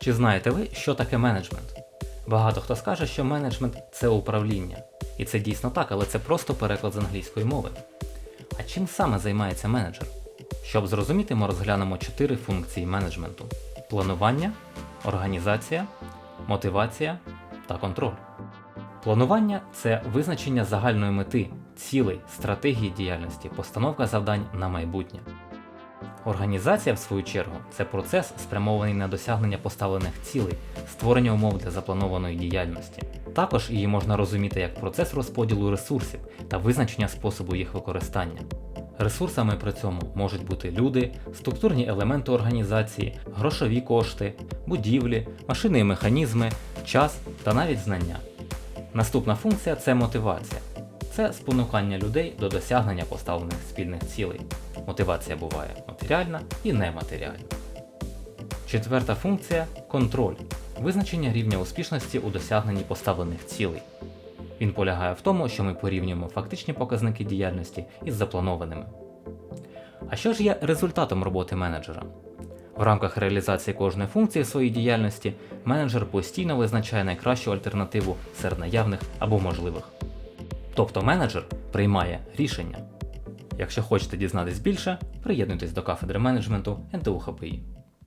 Чи знаєте ви, що таке менеджмент? Багато хто скаже, що менеджмент це управління. І це дійсно так, але це просто переклад з англійської мови. А чим саме займається менеджер? Щоб зрозуміти, ми розглянемо чотири функції менеджменту: планування, організація, мотивація та контроль. Планування це визначення загальної мети, цілей, стратегії діяльності, постановка завдань на майбутнє. Організація, в свою чергу, це процес, спрямований на досягнення поставлених цілей, створення умов для запланованої діяльності. Також її можна розуміти як процес розподілу ресурсів та визначення способу їх використання. Ресурсами при цьому можуть бути люди, структурні елементи організації, грошові кошти, будівлі, машини і механізми, час та навіть знання. Наступна функція це мотивація. Це спонукання людей до досягнення поставлених спільних цілей. Мотивація буває матеріальна і нематеріальна. Четверта функція контроль. Визначення рівня успішності у досягненні поставлених цілей. Він полягає в тому, що ми порівнюємо фактичні показники діяльності із запланованими. А що ж є результатом роботи менеджера? В рамках реалізації кожної функції своєї діяльності менеджер постійно визначає найкращу альтернативу серед наявних або можливих. Тобто менеджер приймає рішення. Якщо хочете дізнатись більше, приєднуйтесь до кафедри менеджменту НТУ ХПІ.